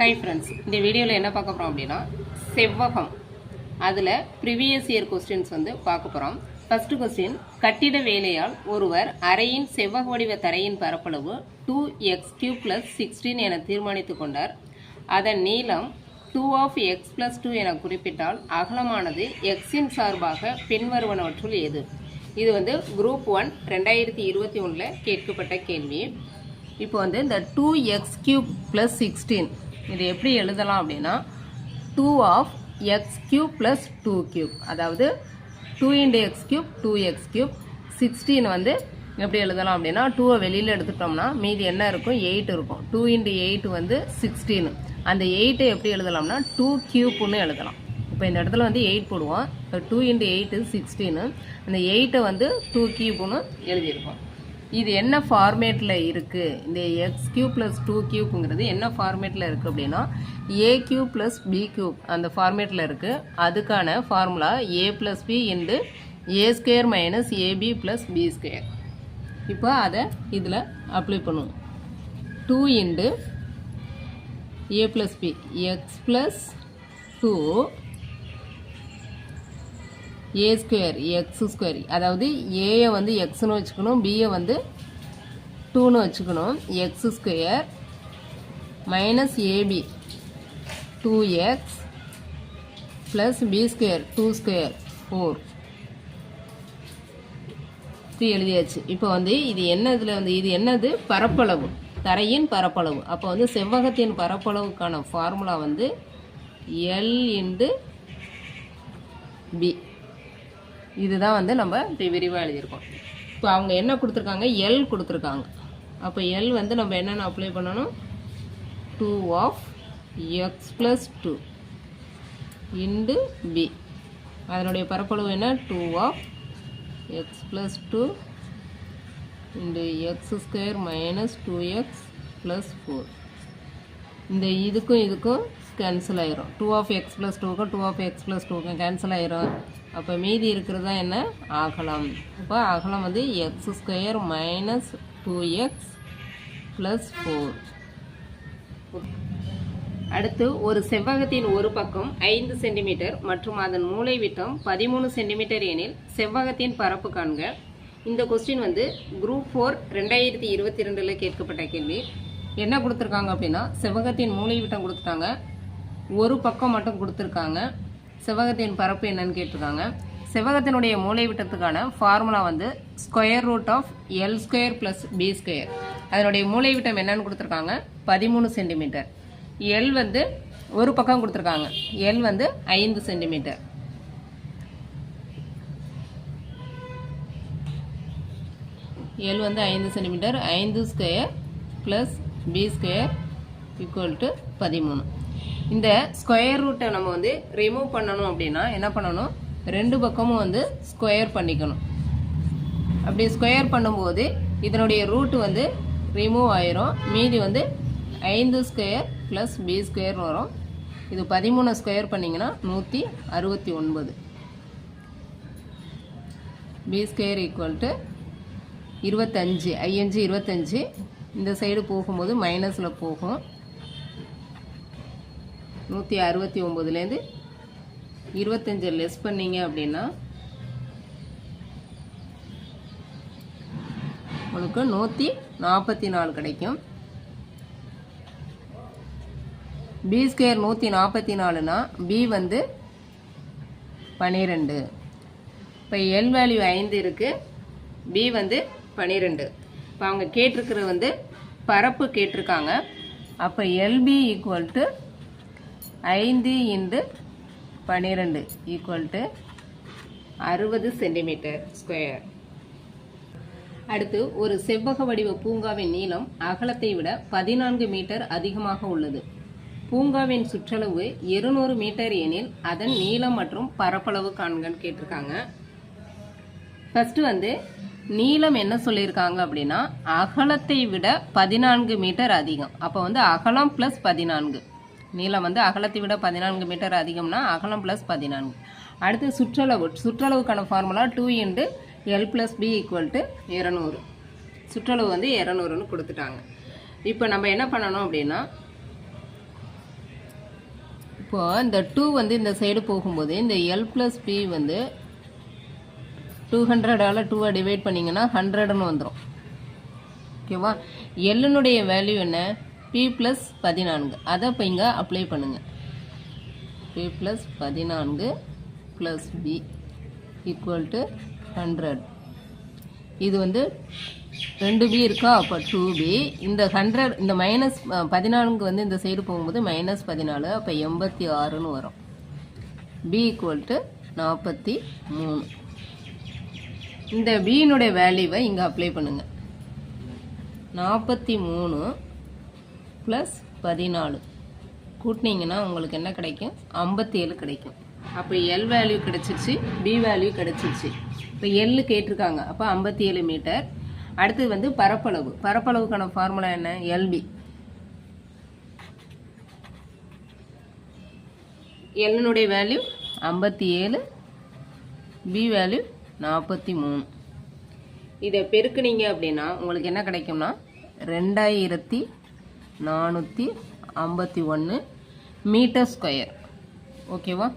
Hi friends இந்த வீடியோவில் என்ன பார்க்க போகிறோம் அப்படின்னா செவ்வகம். அதில் ப்ரிவியஸ் இயர் கொஸ்டின்ஸ் வந்து பார்க்க போகிறோம் ஃபஸ்ட்டு கொஸ்டின் கட்டிட வேலையால் ஒருவர் அறையின் செவ்வக வடிவ தரையின் பரப்பளவு two x cube plus sixteen என தீர்மானித்து கொண்டார். அதன் நீளம் two of x plus two என குறிப்பிட்டால் அகலமானது எக்ஸின் சார்பாக பின்வருவனவற்றுள் எது இது வந்து குரூப் ஒன் ரெண்டாயிரத்தி இருபத்தி ஒன்றில் கேட்கப்பட்ட கேள்வி. இப்போ வந்து இந்த two x cube plus sixteen இது எப்படி எழுதலாம் அப்படின்னா two of x cube plus two cube அதாவது two into x cube two x cube sixteen வந்து எப்படி எழுதலாம் அப்படின்னா டூவை வெளியில் எடுத்துட்டோம்னா மீதி என்ன இருக்கும்? எயிட் இருக்கும். டூ இன்டு எயிட் வந்து சிக்ஸ்டீன் அந்த எயிட்டை எப்படி எழுதலாம்னா டூ கியூப்னு எழுதலாம். இப்போ இந்த இடத்துல வந்து எயிட் போடுவோம். இப்போ டூ இன்டு எயிட்டு சிக்ஸ்டீனு அந்த எயிட்டை வந்து டூ கியூப்னு எழுதியிருக்கோம் இது என்ன ஃபார்மேட்டில் இருக்குது இந்த எக்ஸ் கியூ ப்ளஸ் டூ கியூப்ங்கிறது என்ன ஃபார்மேட்டில் இருக்குது அப்படின்னா a cube plus b cube அந்த ஃபார்மேட்டில் இருக்குது அதுக்கான formula a plus b into a square minus ab plus b square இப்போ அதை இதில் அப்ளை பண்ணுவோம். Two into a plus b x plus two a square x square அதாவது ஏயை வந்து எக்ஸ்னு வச்சுக்கணும் பியை வந்து டூன்னு வச்சுக்கணும். X square minus ab two x plus b square two square four இப்படி எழுதியாச்சு. இப்போ வந்து இது என்ன இதில் வந்து இது என்னது? பரப்பளவு. தரையின் பரப்பளவு. அப்போ வந்து செவ்வகத்தின் பரப்பளவுக்கான ஃபார்முலா வந்து எல் இன்டு பி இதுதான் வந்து நம்ம இப்படி விரிவாக எழுதியிருக்கோம். இப்போ அவங்க என்ன கொடுத்துருக்காங்க? எல் கொடுத்துருக்காங்க. அப்போ எல் வந்து நம்ம என்னென்ன அப்ளை பண்ணணும்? Two of x plus two into b அதனுடைய பரப்பளவு என்ன? Two of x plus two into x square minus two x plus four இந்த இதுக்கும் இதுக்கும் கேன்சல் ஆயிரும். டூ ஆஃப் எக்ஸ் ப்ளஸ் டூக்கும் டூ ஆஃப் எக்ஸ் ப்ளஸ் டூக்கும் கேன்சல் ஆயிரும். அப்போ மீதி இருக்கிறது தான் என்ன? அகலம். இப்போ அகலம் வந்து x square minus two x plus four அடுத்து ஒரு செவ்வகத்தின் ஒரு பக்கம் ஐந்து சென்டிமீட்டர் மற்றும் அதன் மூலை விட்டம் பதிமூணு சென்டிமீட்டர் எனில் செவ்வகத்தின் பரப்பு காண்க. இந்த கொஸ்டின் வந்து குரூப் ஃபோர் ரெண்டாயிரத்தி இருபத்தி ரெண்டில் கேட்கப்பட்ட கேள்வி. என்ன கொடுத்துருக்காங்க அப்படின்னா செவ்வகத்தின் மூலை விட்டம் கொடுத்துட்டாங்க. ஒரு பக்கம் மட்டும் கொடுத்துருக்காங்க. செவ்வகத்தின் பரப்பு என்னன்னு கேட்டிருக்காங்க. செவ்வகத்தினுடைய மூளைவிட்டத்துக்கான ஃபார்முலா வந்து square root of l square plus b square அதனுடைய மூளைவிட்டம் என்னன்னு கொடுத்துருக்காங்க. பதிமூணு சென்டிமீட்டர் எல் வந்து ஒரு பக்கம் கொடுத்துருக்காங்க. எல் வந்து ஐந்து சென்டிமீட்டர் எல் வந்து ஐந்து சென்டிமீட்டர் ஐந்து square plus b square equal to பதிமூணு. இந்த ஸ்கொயர் ரூட்டை நம்ம வந்து ரிமூவ் பண்ணணும் அப்படின்னா என்ன பண்ணணும்? ரெண்டு பக்கமும் வந்து ஸ்கொயர் பண்ணிக்கணும். அப்படி ஸ்கொயர் பண்ணும்போது இதனுடைய ரூட் வந்து ரிமூவ் ஆயிரும். மீதி வந்து ஐந்து ஸ்கொயர் ப்ளஸ் பி ஸ்கொயர் வரும். இது பதிமூணு ஸ்கொயர் பண்ணிங்கன்னா நூற்றி அறுபத்தி ஒன்பது. பி ஸ்கொயர் ஈக்குவல் டு இருபத்தஞ்சு ஐயஞ்சு இருபத்தஞ்சு. இந்த சைடு போகும்போது மைனஸில் போகும். நூற்றி அறுபத்தி ஒம்போதுலேருந்து இருபத்தஞ்சி லெஸ் பண்ணீங்க அப்படின்னா உங்களுக்கு நூற்றி நாற்பத்தி நாலு கிடைக்கும். பி ஸ்கொயர் நூற்றி நாற்பத்தி நாலுனா பி வந்து பன்னிரெண்டு இப்போ எல் வேல்யூ ஐந்து இருக்குது பி வந்து பன்னிரெண்டு இப்போ அவங்க கேட்டிருக்கிறது வந்து பரப்பு கேட்டிருக்காங்க. அப்போ எல்பி ஈக்குவல் டு ஐந்து இன்டு பன்னிரெண்டு ஈக்குவல் டு அறுபது சென்டிமீட்டர் ஸ்கொயர் அடுத்து ஒரு செவ்வக வடிவ பூங்காவின் நீளம் அகலத்தை விட பதினான்கு மீட்டர் அதிகமாக உள்ளது. பூங்காவின் சுற்றளவு இருநூறு மீட்டர் எனில் அதன் நீளம் மற்றும் பரப்பளவு காண்கன்னு கேட்டிருக்காங்க. ஃபர்ஸ்ட் வந்து நீளம் என்ன சொல்லியிருக்காங்க அப்படின்னா அகலத்தை விட பதினான்கு மீட்டர் அதிகம். அப்போ வந்து அகலம் ப்ளஸ் பதினான்கு. நீளம் வந்து அகலத்தை விட பதினான்கு மீட்டர் அதிகம்னா அகலம் ப்ளஸ் பதினான்கு. அடுத்து சுற்றளவு. சுற்றளவுக்கான formula two into L plus B equal to இரநூறு. சுற்றளவு வந்து இரநூறுன்னு கொடுத்துட்டாங்க. இப்போ நம்ம என்ன பண்ணணும் அப்படின்னா இப்போ இந்த டூ வந்து இந்த சைடு போகும்போது இந்த எல் ப்ளஸ் பி வந்து டூ ஹண்ட்ரடால் டூவை டிவைட் பண்ணிங்கன்னா ஹண்ட்ரடுன்னு வந்துடும் ஓகேவா எல்லுனுடைய வேல்யூ என்ன? பி ப்ளஸ் பதினான்கு. அதை இப்போ இங்கே அப்ளை பண்ணுங்கள் பி ப்ளஸ் பதினான்கு plus B equal to hundred இது வந்து ரெண்டு பி இருக்கா? அப்போ டூ பி இந்த ஹண்ட்ரட் இந்த மைனஸ் பதினான்கு வந்து இந்த சைடு போகும்போது மைனஸ் பதினாலு அப்போ எண்பத்தி ஆறுன்னு வரும். பி ஈக்குவல் டு நாற்பத்தி மூணு. இந்த பியினுடைய வேல்யூவை இங்கே அப்ளை பண்ணுங்கள் நாற்பத்தி மூணு ப்ளஸ் பதினாலு. கூட்டினீங்கன்னா உங்களுக்கு என்ன கிடைக்கும்? ஐம்பத்தி ஏழு கிடைக்கும். அப்போ எல் வேல்யூ கிடச்சிருச்சு பி வேல்யூ கிடச்சிருச்சு. இப்போ எல்லு கேட்டிருக்காங்க. அப்போ ஐம்பத்தி ஏழு மீட்டர் அடுத்தது வந்து பரப்பளவு. பரப்பளவுக்கான ஃபார்முலா என்ன? எல்பி எல்னுடைய வேல்யூ ஐம்பத்தி ஏழு பி வேல்யூ நாற்பத்தி மூணு இதை பெருக்குனீங்க அப்படின்னா உங்களுக்கு என்ன கிடைக்கும்னா? ரெண்டாயிரத்தி நானூற்றி ஐம்பத்தி ஒன்று மீட்டர் ஸ்கொயர் ஓகேவா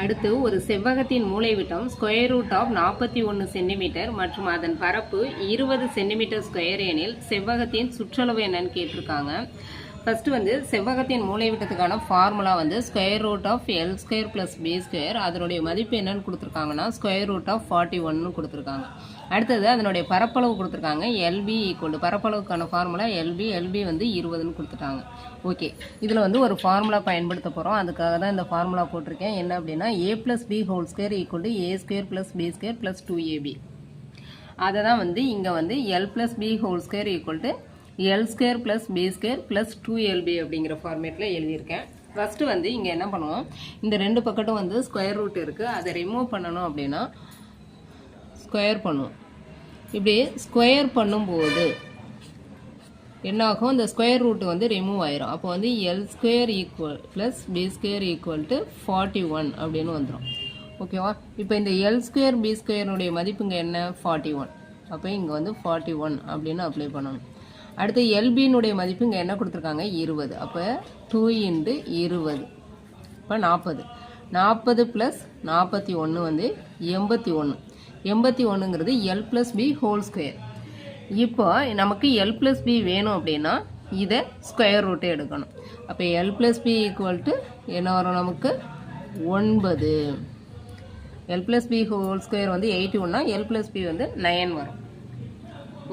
அடுத்து ஒரு செவ்வகத்தின் மூளைவிட்டம் ஸ்கொயர் ரூட் ஆஃப் நாற்பத்தி ஒன்று சென்டிமீட்டர் மற்றும் அதன் பரப்பு இருபது சென்டிமீட்டர் ஸ்கொயர் எனில் செவ்வகத்தின் சுற்றளவு என்னன்னு கேட்டிருக்காங்க. ஃபஸ்ட்டு வந்து செவ்வகத்தின் மூளைவிட்டத்துக்கான ஃபார்முலா வந்து square root of L square plus B square அதனுடைய மதிப்பு என்னன்னு கொடுத்துருக்காங்கன்னா ஸ்கொயர் ரூட் ஆஃப் ஃபார்ட்டி ஒன்னு கொடுத்துருக்காங்க. அடுத்தது அதனுடைய பரப்பளவு கொடுத்துருக்காங்க. எல்பி ஈக்குவல் பரப்பளவுக்கான ஃபார்முலா எல்பி எல்பி வந்து இருபதுன்னு கொடுத்துட்டாங்க. ஓகே இதில் வந்து ஒரு ஃபார்முலா பயன்படுத்த போகிறோம் அதுக்காக தான் இந்த ஃபார்முலா போட்டிருக்கேன். என்ன அப்படின்னா A plus B whole square equal to A square plus B square plus two AB அதை தான் வந்து இங்கே வந்து L plus B whole square equal to L square plus B square plus two LB அப்படிங்கிற ஃபார்மேட்டில் எழுதியிருக்கேன். ஃபஸ்ட்டு வந்து இங்கே என்ன பண்ணுவோம்? இந்த ரெண்டு பக்கட்டும் வந்து ஸ்கொயர் ரூட் இருக்குது அதை ரிமூவ் பண்ணணும் அப்படின்னா ஸ்கொயர் பண்ணுவோம் இப்படி ஸ்கொயர் பண்ணும்போது என்னாகும்? இந்த ஸ்கொயர் ரூட் வந்து ரிமூவ் ஆயிரும். அப்போ வந்து L square equal plus B square equal to forty one அப்படின்னு வந்துடும் ஓகேவா இப்போ இந்த எல் ஸ்கொயர் பி ஸ்கொயருடைய மதிப்புங்க என்ன? ஃபார்ட்டி ஒன் அப்போ இங்கே வந்து ஃபார்ட்டி ஒன் அப்படின்னு அப்ளை பண்ணணும். அடுத்து எல்பியினுடைய மதிப்பு இங்கே என்ன கொடுத்துருக்காங்க? இருபது. அப்போ டூ இன்ட்டு இருபது. இப்போ நாற்பது. நாற்பது ப்ளஸ் நாற்பத்தி ஒன்று வந்து எண்பத்தி ஒன்று எண்பத்தி ஒன்றுங்கிறது L plus B whole square இப்போ நமக்கு எல் ப்ளஸ் பி வேணும் அப்படின்னா இதை ஸ்கொயர் ரூட்டை எடுக்கணும். அப்போ L plus B equal to என்ன வரும் நமக்கு? ஒன்பது. L plus B whole square வந்து எயிட்டி ஒன்னா எல் ப்ளஸ் பி வந்து நயன் வரும்.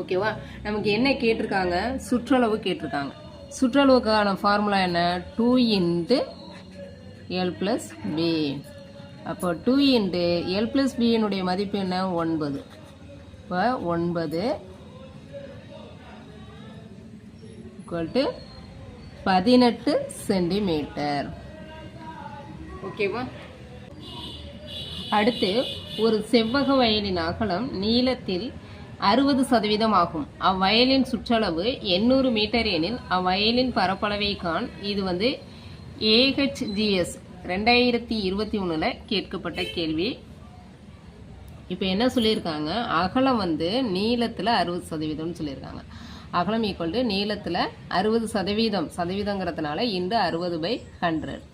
ஓகேவா நமக்கு என்ன கேட்டிருக்காங்க? சுற்றளவு கேட்டிருக்காங்க. சுற்றளவுக்கான ஃபார்முலா என்ன? Two into L plus B அப்போ டூ இன்ட்டு எல் ப்ளஸ் பியினுடைய மதிப்பு என்ன? ஒன்பது. இப்போ ஒன்பது ஈக்குவல் டு பதினெட்டு சென்டிமீட்டர் ஓகேவா அடுத்து ஒரு செவ்வக வயலின் அகலம் நீளத்தில் அறுபது சதவீதம் ஆகும். அவ்வயலின் சுற்றளவு எண்ணூறு மீட்டர் எனில் அவ்வயலின் பரப்பளவை காண் இது வந்து ஏஹெச்ஜிஎஸ் ரெண்டாயிரத்தி இருபத்தி ஒன்றில் கேட்கப்பட்ட கேள்வி. இப்போ என்ன சொல்லியிருக்காங்க? அகலம் வந்து நீளத்தில் அறுபது சதவீதம்னு சொல்லியிருக்காங்க. அகலம் ஈக்குவல் டு நீளத்தில் அறுபது சதவீதம். சதவீதங்கிறதுனால இந்த அறுபது பை ஹண்ட்ரட்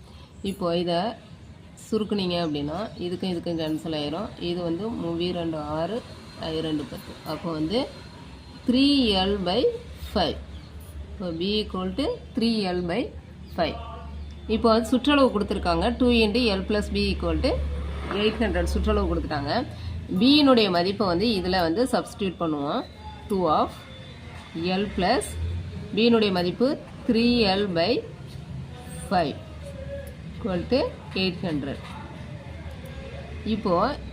இப்போ இதை சுருக்குனீங்க அப்படின்னா இதுக்கும் இதுக்கும் கேன்சல் ஆயிரும். இது வந்து மூவி ரெண்டு ஆறு ரெண்டு பத்து. அப்போ வந்து த்ரீ எல் பை ஃபைவ் இப்போ B equal to three L by five இப்போ வந்து சுற்றளவு கொடுத்துருக்காங்க. Two into L plus B equal to eight hundred சுற்றளவு கொடுத்துட்டாங்க. பியினுடைய மதிப்பை வந்து இதில் வந்து சப்ஸ்டியூட் பண்ணுவோம். டூ ஆஃப் எல் ப்ளஸ் பியினுடைய மதிப்பு three L by five equal to eight hundred இப்போது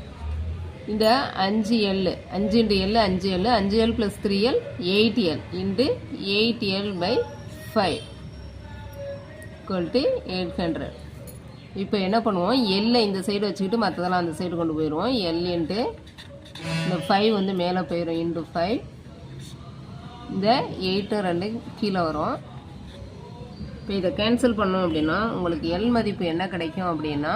இந்த அஞ்சு எல் அஞ்சு இன்ட்டு எல் அஞ்சு எல் அஞ்சு L plus three L eight L into eight L by five equal to eight hundred இப்போ என்ன பண்ணுவோம்? எல்லை இந்த சைடு வச்சுக்கிட்டு மற்றதெல்லாம் அந்த சைடு கொண்டு போயிடுவோம். எல் இன்ட்டு இந்த ஃபைவ் வந்து மேலே போயிடும் இன்ட்டு ஃபைவ் இந்த எயிட்டு ரெண்டு கீழே வரும். இப்போ இதை கேன்சல் பண்ணோம் அப்படின்னா உங்களுக்கு எல் மதிப்பு என்ன கிடைக்கும் அப்படின்னா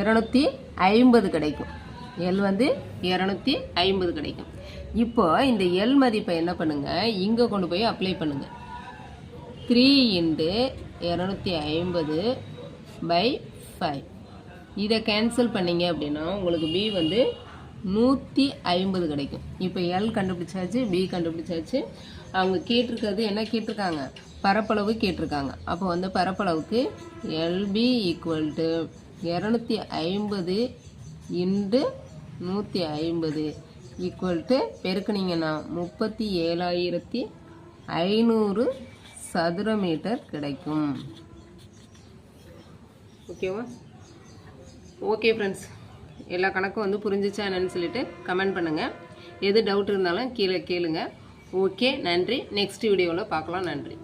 இரநூத்தி ஐம்பது கிடைக்கும். எல் வந்து இரநூத்தி ஐம்பது கிடைக்கும். இப்போ இந்த எல் மதிப்பை என்ன பண்ணுங்க? இங்கே கொண்டு போய் அப்ளை பண்ணுங்க. த்ரீ இன்ட்டு இரநூத்தி ஐம்பது பை ஃபைவ் இதை கேன்சல் பண்ணீங்க அப்படின்னா உங்களுக்கு பி வந்து நூற்றி ஐம்பது கிடைக்கும். இப்போ எல் கண்டுபிடிச்சாச்சு பி கண்டுபிடிச்சாச்சு. அவங்க கேட்டிருக்கிறது என்ன கேட்டிருக்காங்க? பரப்பளவு கேட்டிருக்காங்க. அப்போ வந்து பரப்பளவுக்கு எல்பி ஈக்குவல் டு இரநூத்தி ஐம்பது இன்ட்டு நூற்றி ஐம்பது. ஈக்குவல் டு பெருக்குனீங்கன்னா முப்பத்தி ஏழாயிரத்தி ஐநூறு சதுர மீட்டர் கிடைக்கும். ஓகேவா ஓகே ஃப்ரெண்ட்ஸ் எல்லா கணக்கும் வந்து புரிஞ்சிச்சா என்னன்னு சொல்லிட்டு கமெண்ட் பண்ணுங்கள் எது டவுட் இருந்தாலும் கீழே கேளுங்க. ஓகே நன்றி. நெக்ஸ்ட் வீடியோவில் பார்க்கலாம். நன்றி.